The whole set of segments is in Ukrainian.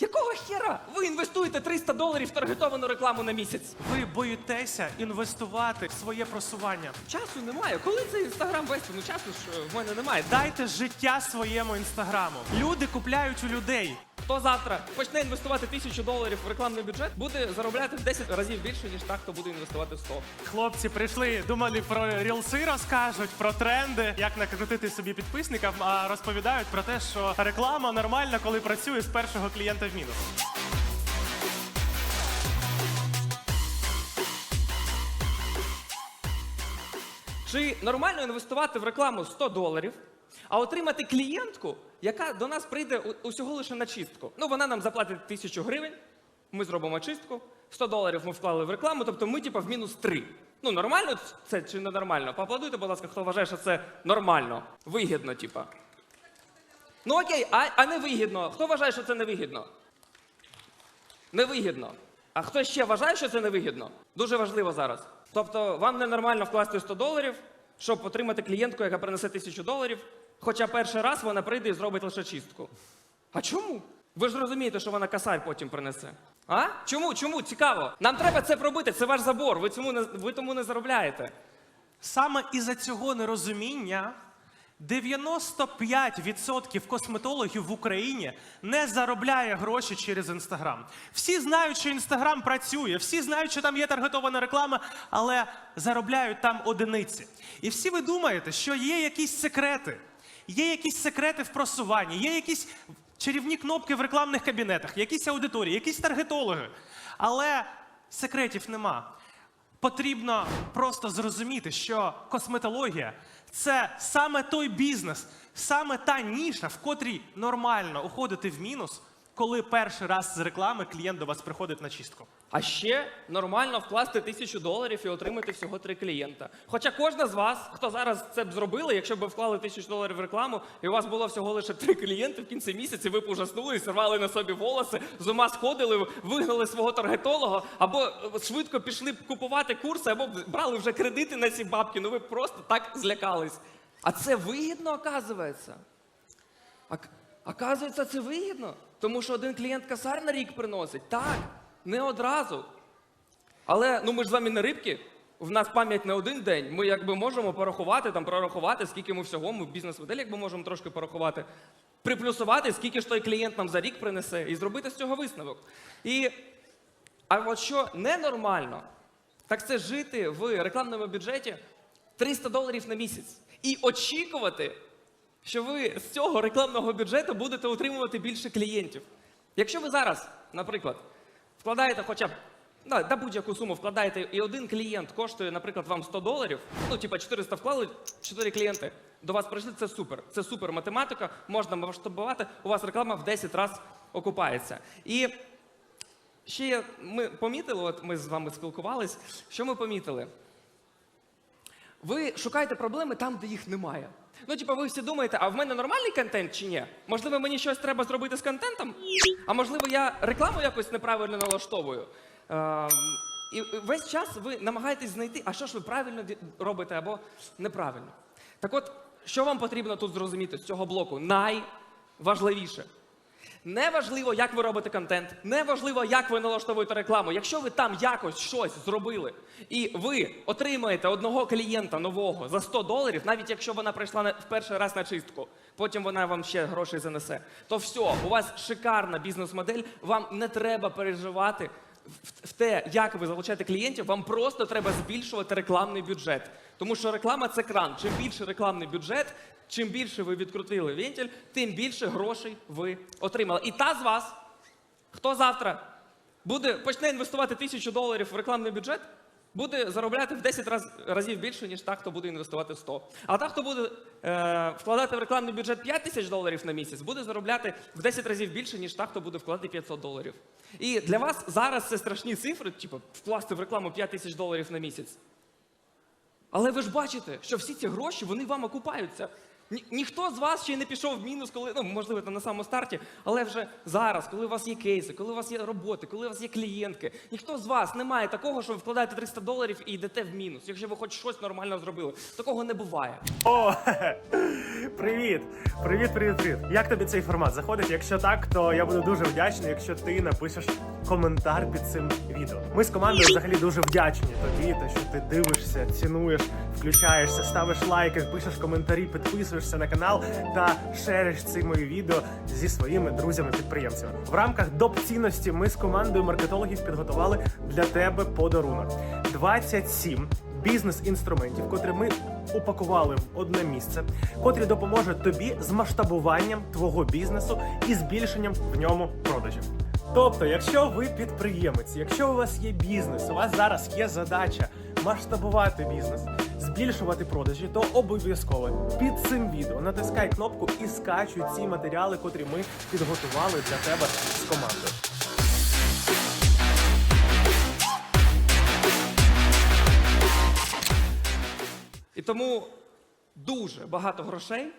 Якого хера? Ви інвестуєте 300 доларів в таргетовану рекламу на місяць. Ви боїтеся інвестувати в своє просування. Часу немає. Коли це інстаграм весь? Ну часу ж е, в мене немає. Дайте життя своєму інстаграму. Люди купляють у людей. Хто завтра почне інвестувати тисячу доларів в рекламний бюджет, буде заробляти в 10 разів більше, ніж так, хто буде інвестувати в 100. Хлопці прийшли, думали про рілси розкажуть, про тренди, як накрутити собі підписників, а розповідають про те, що реклама нормальна, коли працює з першого клієнта в мінус. Чи нормально інвестувати в рекламу 100 доларів, а отримати клієнтку, яка до нас прийде усього лише на чистку? Ну, вона нам заплатить тисячу гривень, ми зробимо чистку, 100 доларів ми вклали в рекламу, тобто ми, типа, в мінус 3. Ну, нормально це чи не нормально? Поаплодуйте, будь ласка, хто вважає, що це нормально, вигідно, типа. Ну окей, а, а не вигідно. Хто вважає, що це невигідно? Невигідно. А хто ще вважає, що це невигідно? Дуже важливо зараз. Тобто, вам ненормально вкласти 100 доларів, щоб отримати клієнтку, яка принесе тисячу доларів, хоча перший раз вона прийде і зробить лише чистку. А чому? Ви ж розумієте, що вона касар потім принесе. А? Чому? Чому? Цікаво. Нам треба це пробити, це ваш забор. Ви, цьому не, ви тому не заробляєте. Саме із-за цього нерозуміння 95% косметологів в Україні не заробляє гроші через інстаграм. Всі знають, що інстаграм працює, всі знають, що там є таргетована реклама, але заробляють там одиниці. І всі ви думаєте, що є якісь секрети, є якісь секрети в просуванні, є якісь чарівні кнопки в рекламних кабінетах, якісь аудиторії, якісь таргетологи. Але секретів нема. Потрібно просто зрозуміти, що косметологія це саме той бізнес, саме та ніша, в котрій нормально уходити в мінус, коли перший раз з реклами клієнт до вас приходить на чистку. А ще нормально вкласти тисячу доларів і отримати всього три клієнта. Хоча кожна з вас, хто зараз це б зробили, якщо б вклали тисячу доларів в рекламу, і у вас було всього лише три клієнти в кінці місяця, ви б ужаснулись, рвали на собі волоси, з ума сходили, вигнали свого таргетолога, або е, швидко пішли б купувати курси, або брали вже кредити на ці бабки. Ну ви б просто так злякались. А це вигідно, оказується. Оказується, це вигідно, тому що один клієнт касар на рік приносить. Так, не одразу. Але ну ми ж з вами не рибки. В нас пам'ять не один день. Ми якби можемо порахувати, там прорахувати, скільки ми всього, ми в бізнес-модель якби можемо трошки порахувати, приплюсувати, скільки ж той клієнт нам за рік принесе, і зробити з цього висновок. І а от що ненормально, так це жити в рекламному бюджеті 300 доларів на місяць і очікувати, що ви з цього рекламного бюджету будете отримувати більше клієнтів. Якщо ви зараз, наприклад, вкладаєте хоча б на, на будь-яку суму вкладаєте, і один клієнт коштує, наприклад, вам 100 доларів, ну, типа 400 вклали, 4 клієнти до вас прийшли, це супер. Це супер математика, можна масштабувати, у вас реклама в 10 разів окупається. І ще ми помітили, от ми з вами спілкувались, що ми помітили? Ви шукаєте проблеми там, де їх немає. Ну, типу, ви всі думаєте, а в мене нормальний контент чи ні? Можливо, мені щось треба зробити з контентом? А можливо, я рекламу якось неправильно налаштовую. Е, і весь час ви намагаєтесь знайти, а що ж ви правильно робите або неправильно. Так от, що вам потрібно тут зрозуміти з цього блоку? Найважливіше. Не важливо, як ви робите контент, не важливо, як ви налаштовуєте рекламу. Якщо ви там якось щось зробили, і ви отримаєте одного клієнта нового за 100 доларів, навіть якщо вона прийшла в перший раз на чистку, потім вона вам ще грошей занесе, то все, у вас шикарна бізнес-модель, вам не треба переживати в те, як ви залучаєте клієнтів, вам просто треба збільшувати рекламний бюджет. Тому що реклама це кран. Чим більше рекламний бюджет, чим більше ви відкрутили вентиль, тим більше грошей ви отримали. І та з вас, хто завтра буде, почне інвестувати тисячу доларів в рекламний бюджет, буде заробляти в 10 раз, разів більше, ніж та, хто буде інвестувати 100. А та, хто буде е, вкладати в рекламний бюджет 5 тисяч доларів на місяць, буде заробляти в 10 разів більше, ніж та, хто буде вкладати 500 доларів. І для вас зараз це страшні цифри, типу, вкласти в рекламу 5 тисяч доларів на місяць. Але ви ж бачите, що всі ці гроші вони вам окупаються. Ні, ніхто з вас ще не пішов в мінус, коли ну можливо там на самому старті, але вже зараз, коли у вас є кейси, коли у вас є роботи, коли у вас є клієнтки, ніхто з вас не має такого, що ви вкладаєте 300 доларів і йдете в мінус. Якщо ви хоч щось нормально зробили, такого не буває. О, привіт! Привіт, привіт, привіт. Як тобі цей формат заходить? Якщо так, то я буду дуже вдячний, якщо ти напишеш коментар під цим відео. Ми з командою взагалі дуже вдячні тобі, те, що ти дивишся, цінуєш, включаєшся, ставиш лайки, пишеш коментарі, підписуєшся на канал та шериш ці мої відео зі своїми друзями-підприємцями. В рамках доп цінності ми з командою маркетологів підготували для тебе подарунок 27 бізнес-інструментів, котрі ми упакували в одне місце, котрі допоможуть тобі з масштабуванням твого бізнесу і збільшенням в ньому продажів. Тобто, якщо ви підприємець, якщо у вас є бізнес, у вас зараз є задача масштабувати бізнес, збільшувати продажі, то обов'язково під цим відео натискай кнопку і скачуй ці матеріали, котрі ми підготували для тебе з командою. І тому дуже багато грошей.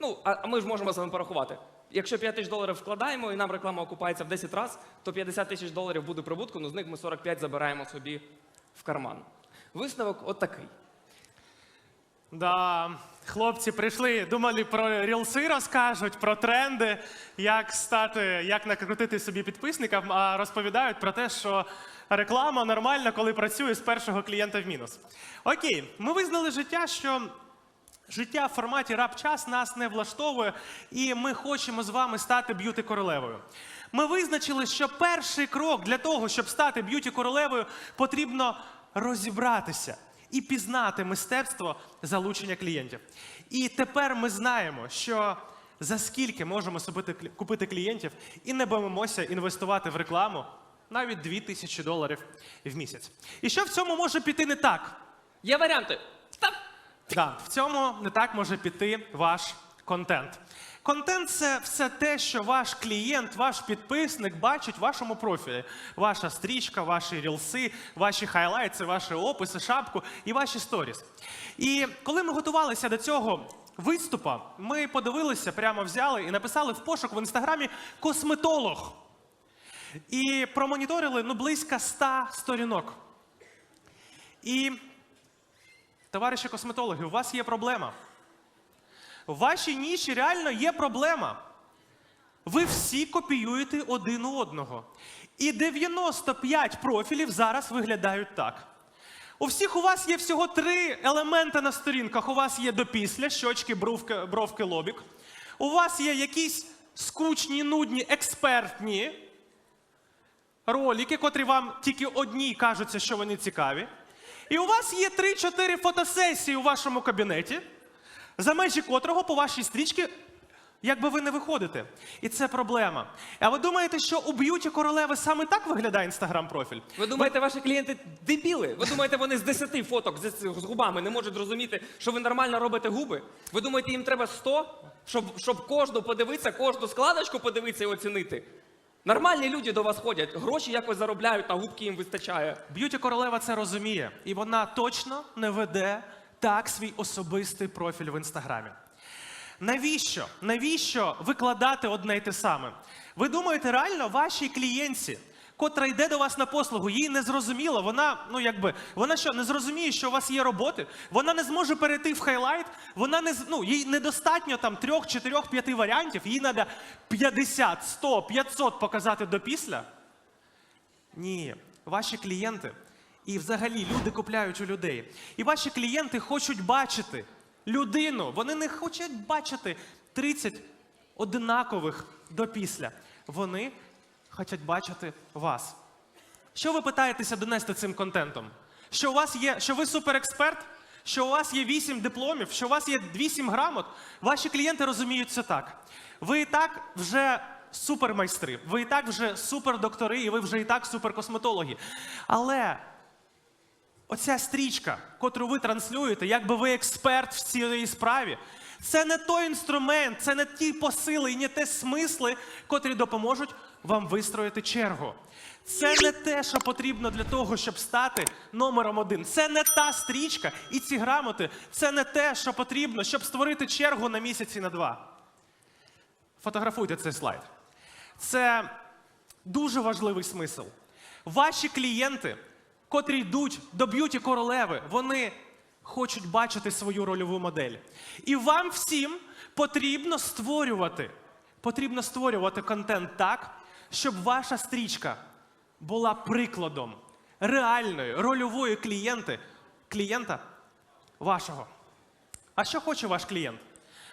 Ну, а ми ж можемо з вами порахувати. Якщо 5 тисяч доларів вкладаємо і нам реклама окупається в 10 разів, то 50 тисяч доларів буде прибутку, ну з них ми 45 забираємо собі в карман. Висновок от такий. Да, хлопці прийшли, думали про рілси розкажуть, про тренди, як стати, як накрутити собі підписників, а розповідають про те, що реклама нормальна, коли працює з першого клієнта в мінус. Окей, ми визнали життя, що життя в форматі рап-час нас не влаштовує, і ми хочемо з вами стати б'юті королевою. Ми визначили, що перший крок для того, щоб стати б'юті королевою, потрібно розібратися і пізнати мистецтво залучення клієнтів. І тепер ми знаємо, що за скільки можемо купити клієнтів і не боїмося інвестувати в рекламу навіть 2000 доларів в місяць. І що в цьому може піти не так? Є варіанти. Да, в цьому не так може піти ваш контент. Контент це все те, що ваш клієнт, ваш підписник бачить в вашому профілі. Ваша стрічка, ваші рілси, ваші хайлайти, ваші описи, шапку і ваші сторіс. І коли ми готувалися до цього виступа, ми подивилися, прямо взяли і написали в пошук в інстаграмі косметолог. І промоніторили ну, близько 100 сторінок. І Товариші косметологи, у вас є проблема. В вашій ніші реально є проблема. Ви всі копіюєте один у одного. І 95 профілів зараз виглядають так. У всіх у вас є всього три елементи на сторінках. У вас є допісля, щочки, бровки, бровки, лобік. У вас є якісь скучні, нудні, експертні ролики, котрі вам тільки одній кажуться, що вони цікаві. І у вас є 3-4 фотосесії у вашому кабінеті, за межі котрого по вашій стрічці, якби ви не виходите. І це проблема. А ви думаєте, що у б'юті королеви саме так виглядає інстаграм-профіль? Ви думаєте, ваші клієнти дебіли? Ви думаєте, вони з 10 фоток з, з губами не можуть зрозуміти, що ви нормально робите губи? Ви думаєте, їм треба 100, щоб, щоб кожну подивитися, кожну складочку подивитися і оцінити? Нормальні люди до вас ходять, гроші якось заробляють, на губки їм вистачає. Б'юті королева це розуміє, і вона точно не веде так свій особистий профіль в інстаграмі. Навіщо? Навіщо викладати одне й те саме? Ви думаєте, реально вашій клієнтці, котра йде до вас на послугу, їй не зрозуміло, вона, ну якби, вона що, не зрозуміє, що у вас є роботи, вона не зможе перейти в хайлайт, вона не ну, їй недостатньо там трьох, чотирьох, п'яти варіантів, їй треба 50, 100, 500 показати до після. Ні, ваші клієнти і взагалі люди купляють у людей. І ваші клієнти хочуть бачити людину. Вони не хочуть бачити 30 одинакових до після. Вони хочуть бачити вас. Що ви питаєтеся донести цим контентом? Що у вас є, що ви суперексперт? Що у вас є 8 дипломів, що у вас є 8 грамот, ваші клієнти розуміють це так. Ви і так вже супермайстри, ви і так вже супердоктори, і ви вже і так суперкосметологи. Але оця стрічка, котру ви транслюєте, якби ви експерт в цій справі, це не той інструмент, це не ті посили і не те смисли, котрі допоможуть вам вистроїти чергу. Це не те, що потрібно для того, щоб стати номером один. Це не та стрічка і ці грамоти. Це не те, що потрібно, щоб створити чергу на місяці на два. Фотографуйте цей слайд. Це дуже важливий смисл. Ваші клієнти, котрі йдуть до б'юті королеви, вони хочуть бачити свою рольову модель. І вам всім потрібно створювати, потрібно створювати контент так, щоб ваша стрічка була прикладом реальної рольової клієнти, клієнта вашого. А що хоче ваш клієнт?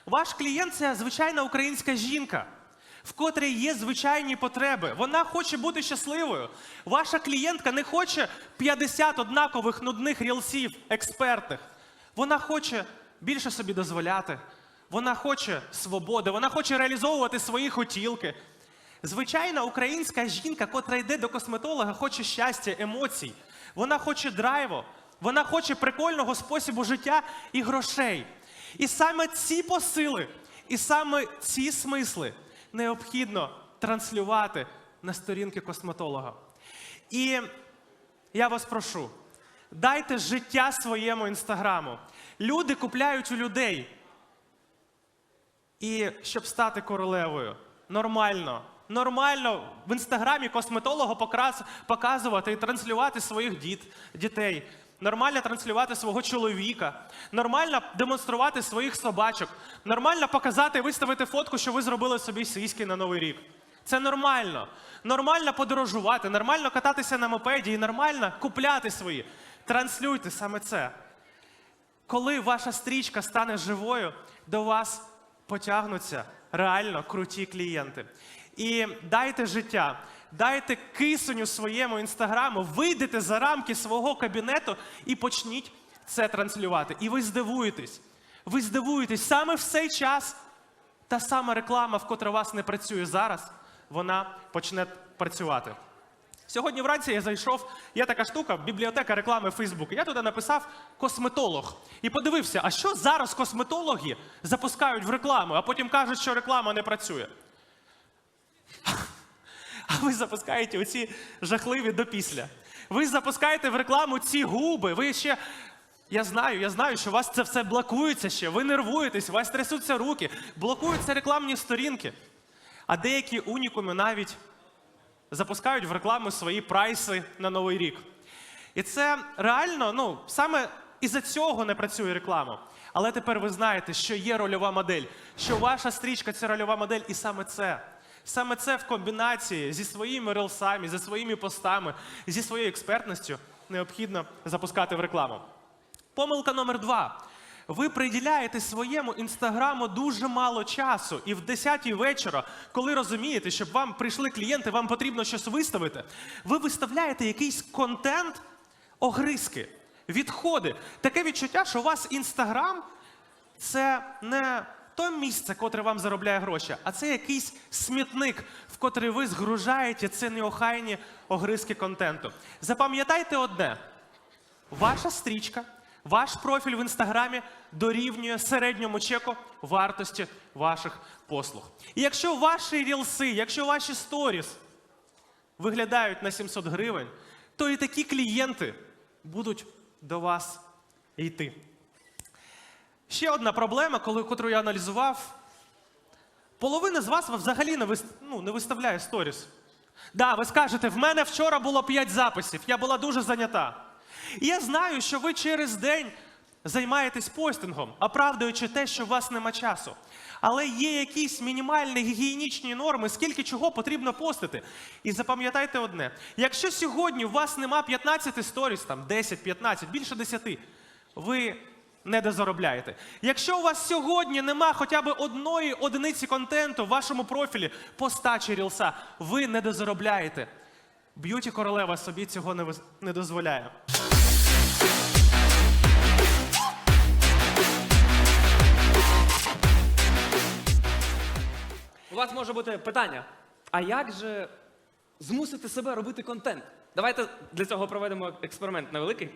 Ваш клієнт це звичайна українська жінка, в котрій є звичайні потреби. Вона хоче бути щасливою. Ваша клієнтка не хоче 50 однакових нудних рілсів експертних. Вона хоче більше собі дозволяти. Вона хоче свободи, вона хоче реалізовувати свої хотілки. Звичайна українська жінка, котра йде до косметолога, хоче щастя, емоцій. Вона хоче драйву, вона хоче прикольного способу життя і грошей. І саме ці посили, і саме ці смисли необхідно транслювати на сторінки косметолога. І я вас прошу, дайте життя своєму інстаграму. Люди купляють у людей. І щоб стати королевою, нормально, нормально в інстаграмі косметолога покрас- показувати і транслювати своїх діт, дітей, нормально транслювати свого чоловіка, нормально демонструвати своїх собачок, нормально показати і виставити фотку, що ви зробили собі сіськи на новий рік. Це нормально. Нормально подорожувати, нормально кататися на мопеді і нормально купляти свої. Транслюйте саме це коли ваша стрічка стане живою, до вас потягнуться реально круті клієнти. І дайте життя, дайте кисеню своєму інстаграму, вийдете за рамки свого кабінету і почніть це транслювати. І ви здивуєтесь. Ви здивуєтесь, саме в цей час та сама реклама, в котра вас не працює зараз, вона почне працювати. Сьогодні вранці я зайшов, є така штука, бібліотека реклами Facebook. Я туди написав косметолог. І подивився, а що зараз косметологи запускають в рекламу, а потім кажуть, що реклама не працює. А ви запускаєте оці жахливі допісля. Ви запускаєте в рекламу ці губи. Ви ще. Я знаю, я знаю, що у вас це все блокується ще. Ви нервуєтесь, у вас трясуться руки, блокуються рекламні сторінки. А деякі унікуми навіть запускають в рекламу свої прайси на новий рік. І це реально, ну, саме із-за цього не працює реклама. Але тепер ви знаєте, що є рольова модель, що ваша стрічка це рольова модель, і саме це. Саме це в комбінації зі своїми релсами, зі своїми постами, зі своєю експертністю необхідно запускати в рекламу. Помилка номер два. Ви приділяєте своєму інстаграму дуже мало часу, і в 10 вечора, коли розумієте, щоб вам прийшли клієнти, вам потрібно щось виставити, ви виставляєте якийсь контент, огризки, відходи. Таке відчуття, що у вас інстаграм це не то місце, котре вам заробляє гроші, а це якийсь смітник, в котрий ви згружаєте ці неохайні огризки контенту. Запам'ятайте одне: ваша стрічка, ваш профіль в інстаграмі дорівнює середньому чеку вартості ваших послуг. І якщо ваші рілси, якщо ваші сторіс виглядають на 700 гривень, то і такі клієнти будуть до вас йти. Ще одна проблема, коли, котру я аналізував. Половина з вас взагалі не, вис, ну, не виставляє сторіс. Да, ви скажете, в мене вчора було 5 записів, я була дуже зайнята. І я знаю, що ви через день займаєтесь постингом, оправдуючи те, що у вас нема часу. Але є якісь мінімальні гігієнічні норми, скільки чого потрібно постити. І запам'ятайте одне: якщо сьогодні у вас нема 15 сторіс, там 10-15, більше 10, ви не дозаробляєте. Якщо у вас сьогодні нема хоча б одної одиниці контенту в вашому профілі поста чи рілса, ви не дозаробляєте. Б'юті королева собі цього не, вис- не дозволяє. У вас може бути питання: а як же змусити себе робити контент? Давайте для цього проведемо експеримент невеликий.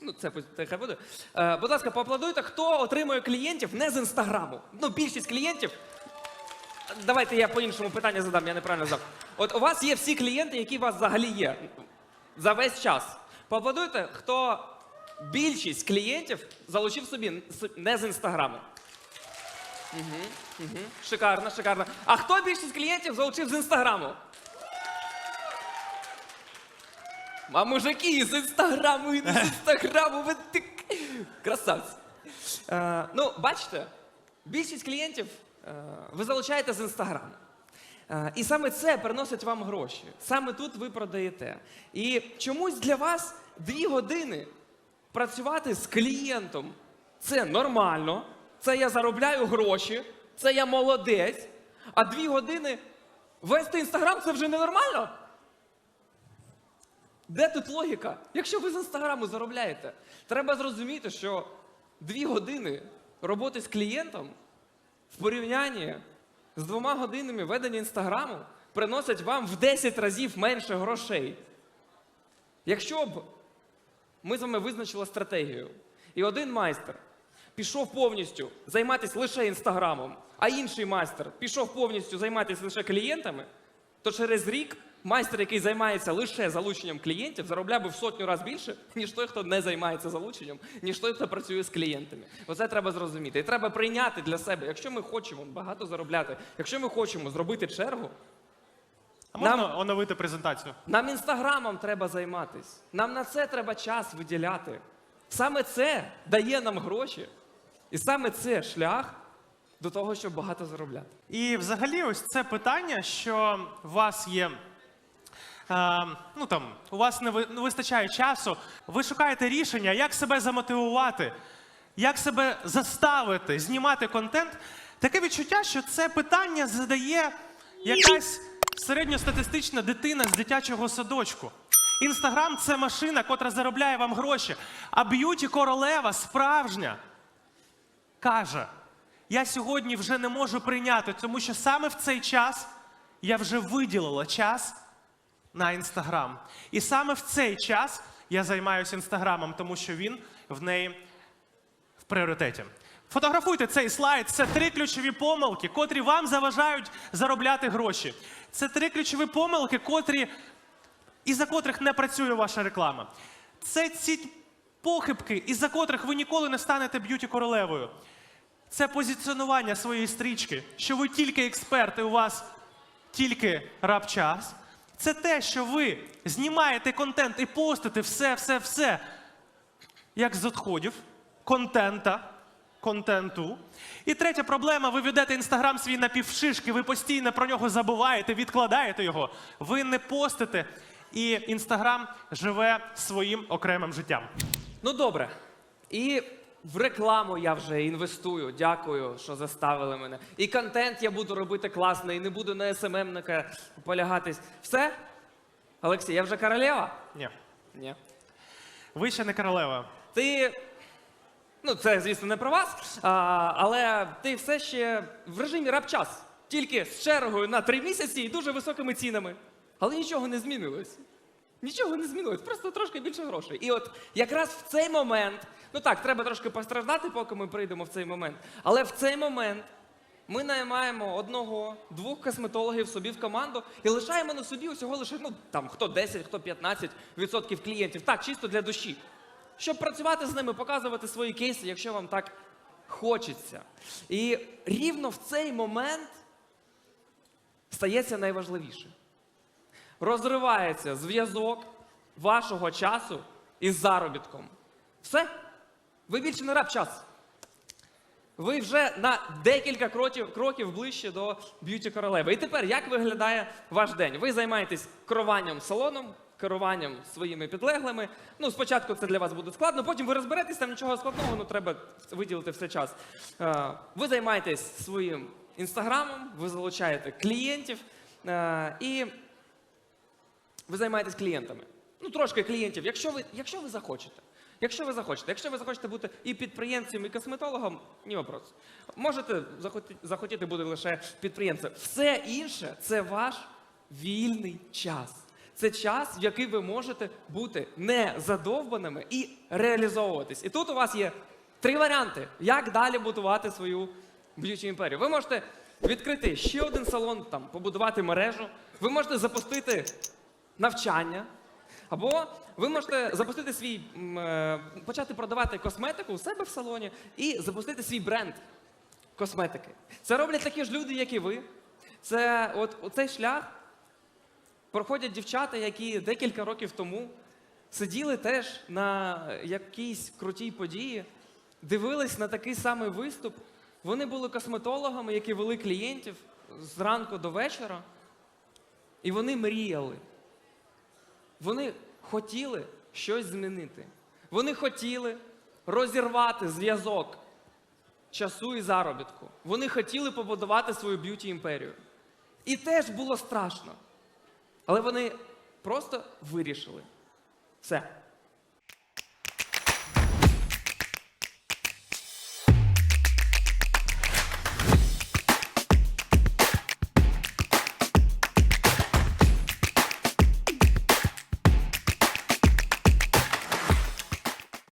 Ну, це це хай буде. Е, будь ласка, поаплодуйте, хто отримує клієнтів не з інстаграму. Ну, більшість клієнтів. давайте я по-іншому питання задам, я неправильно задав. От у вас є всі клієнти, які у вас взагалі є за весь час. Поаплодуйте, хто більшість клієнтів залучив собі не з інстаграму. Угу, угу. Шикарно, шикарно. А хто більшість клієнтів залучив з інстаграму? А мужики з інстаграму і не з інстаграму. Ви ти... Красавці. Е, ну, бачите, більшість клієнтів е, ви залучаєте з інстаграму. Е, і саме це приносить вам гроші. Саме тут ви продаєте. І чомусь для вас дві години працювати з клієнтом це нормально, це я заробляю гроші, це я молодець. А дві години вести інстаграм це вже ненормально. Де тут логіка? Якщо ви з інстаграму заробляєте, треба зрозуміти, що дві години роботи з клієнтом в порівнянні з двома годинами ведення інстаграму приносять вам в 10 разів менше грошей. Якщо б ми з вами визначили стратегію, і один майстер пішов повністю займатися лише інстаграмом, а інший майстер пішов повністю займатися лише клієнтами, то через рік майстер, який займається лише залученням клієнтів, заробляв би в сотню разів більше, ніж той, хто не займається залученням, ніж той, хто працює з клієнтами. Оце треба зрозуміти. І треба прийняти для себе, якщо ми хочемо багато заробляти, якщо ми хочемо зробити чергу, А можна Нам- оновити презентацію? нам інстаграмом треба займатись. Нам на це треба час виділяти. Саме це дає нам гроші. І саме це шлях до того, щоб багато заробляти. І взагалі, ось це питання, що у вас є. Ну там, у вас не вистачає часу, ви шукаєте рішення, як себе замотивувати, як себе заставити знімати контент. Таке відчуття, що це питання задає якась середньостатистична дитина з дитячого садочку. Інстаграм це машина, котра заробляє вам гроші, а б'юті королева справжня каже: я сьогодні вже не можу прийняти, тому що саме в цей час я вже виділила час на інстаграм. І саме в цей час я займаюся інстаграмом, тому що він в неї в пріоритеті. Фотографуйте цей слайд. Це три ключові помилки, котрі вам заважають заробляти гроші. Це три ключові помилки, котрі із-за котрих не працює ваша реклама. Це ці похибки, із-за котрих ви ніколи не станете б'юті королевою. Це позиціонування своєї стрічки, що ви тільки експерт, і у вас тільки раб-час. Це те, що ви знімаєте контент і постите все, все, все, як з відходів, контента, контенту. І третя проблема: ви ведете інстаграм свій напівшишки, ви постійно про нього забуваєте, відкладаєте його. Ви не постите, і інстаграм живе своїм окремим життям. Ну добре. І в рекламу я вже інвестую. Дякую, що заставили мене. І контент я буду робити класний, і не буду на СММника полягатись. Все? Олексій, я вже королева? Ні. Ні. Ви ще не королева. Ти. Ну, це, звісно, не про вас, а, але ти все ще в режимі раб-час. Тільки з чергою на три місяці і дуже високими цінами. Але нічого не змінилось. Нічого не змінилось, просто трошки більше грошей. І от якраз в цей момент, ну так, треба трошки постраждати, поки ми прийдемо в цей момент. Але в цей момент ми наймаємо одного, двох косметологів собі в команду і лишаємо на собі усього лише ну там хто 10, хто 15 відсотків клієнтів. Так, чисто для душі. Щоб працювати з ними, показувати свої кейси, якщо вам так хочеться. І рівно в цей момент стається найважливіше. Розривається зв'язок вашого часу із заробітком. Все. Ви більше не раб час. Ви вже на декілька кроків, кроків ближче до б'юті королеви. І тепер як виглядає ваш день? Ви займаєтесь керуванням салоном, керуванням своїми підлеглими. Ну, спочатку це для вас буде складно, потім ви розберетесь, там нічого складного, ну треба виділити все час. Е, Ви займаєтесь своїм інстаграмом, ви залучаєте клієнтів е, і ви займаєтесь клієнтами. Ну, трошки клієнтів, якщо ви, якщо ви захочете. Якщо ви захочете, якщо ви захочете бути і підприємцем, і косметологом, ні вопрос. Можете захотіти, бути лише підприємцем. Все інше це ваш вільний час. Це час, в який ви можете бути не задовбаними і реалізовуватись. І тут у вас є три варіанти, як далі будувати свою б'юті імперію. Ви можете відкрити ще один салон, там, побудувати мережу. Ви можете запустити навчання. Або ви можете запустити свій, е, почати продавати косметику у себе в салоні і запустити свій бренд косметики. Це роблять такі ж люди, як і ви. Це от цей шлях проходять дівчата, які декілька років тому сиділи теж на якійсь крутій події, дивились на такий самий виступ. Вони були косметологами, які вели клієнтів зранку до вечора, і вони мріяли. Вони хотіли щось змінити. Вони хотіли розірвати зв'язок часу і заробітку. Вони хотіли побудувати свою б'юті імперію. І теж було страшно. Але вони просто вирішили. Все.